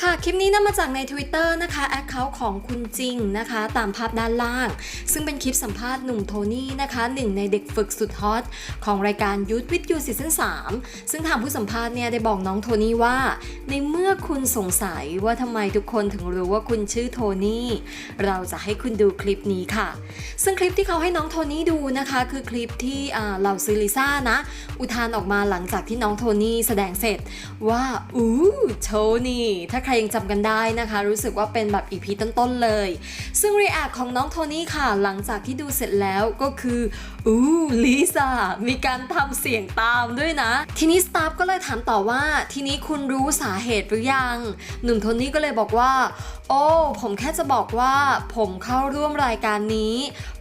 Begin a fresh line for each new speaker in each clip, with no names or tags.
ค่ะ คลิปนี้นำมาจากใน Twitter นะคะแอคเคาท์ของคุณจริงนะคะ ตามภาพด้านล่าง ซึ่งเป็นคลิปสัมภาษณ์หนุ่มโทนี่นะคะหนึ่งในเด็กฝึกสุดฮอตของรายการยูทวิทยูซีซั่น3ซึ่งทางผู้สัมภาษณ์เนี่ยได้บอกน้องโทนี่ว่า ในเมื่อคุณสงสัยว่าทำไมทุกคนถึงรู้ว่าคุณชื่อโทนี่เราจะให้คุณดูคลิปนี้ค่ะ ซึ่งคลิปที่เขาให้น้องโทนี่ดูนะคะ คือคลิปที่อ่าเหล่าซิลิซ่านะ อุทานออกมาหลังจากที่น้องโทนี่แสดงเสร็จว่าอู้โทนี่ถ้าใครยังจำกันได้นะคะ รู้สึกว่าเป็นแบบอีพีต้นๆเลย ซึ่งรีแอคของน้องโทนี่ค่ะ หลังจากที่ดูเสร็จแล้วก็คืออู้ลิซ่ามีการทำเสียงตามด้วยนะ ทีนี้สตาฟก็เลยถามต่อว่า ทีนี้คุณรู้สาเหตุหรือยัง หนุ่มโทนี่ก็เลยบอกว่า โอ้ ผมแค่จะบอกว่า ผมเข้าร่วมรายการนี้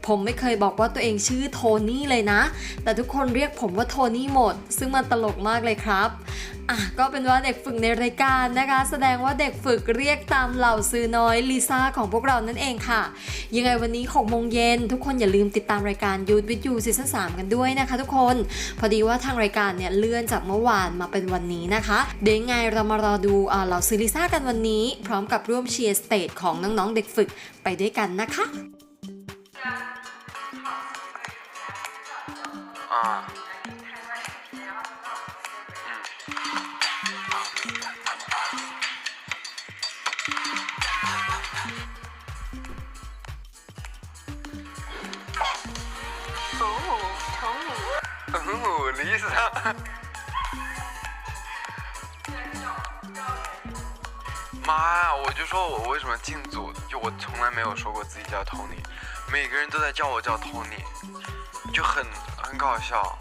ผมไม่เคยบอกว่าตัวเองชื่อโทนี่เลยนะ แต่ทุกคนเรียกผมว่าโทนี่หมด ซึ่งมันตลกมากเลยครับ อะก็เป็นว่าเด็กฝึกในรายการนะคะ แสดงว่าเด็กฝึกเรียกตามเหล่าซื้อน้อยลิซ่าของพวกเรานั่นเองค่ะ ยังไงวันนี้6โมงเย็นทุกคนอย่าลืมติดตามรายการยูทวิทยูซีซั่น3กันด้วยนะคะ ทุกคน พอดีว่าทางรายการเนี่ยเลื่อนจากเมื่อวานมาเป็นวันนี้นะคะเดี๋ยวยังไงเรามารอดูอ่าเหล่าซื้อลิซ่ากันวันนี้ พร้อมกับร่วมเชียร์สเตจของน้องๆเด็กฝึกไปด้วยกันนะคะ
啊，哦，丽莎。妈呀！我就说我为什么进组，就我从来没有说过自己叫 Tony，每个人都在叫我叫 Tony，就很很搞笑。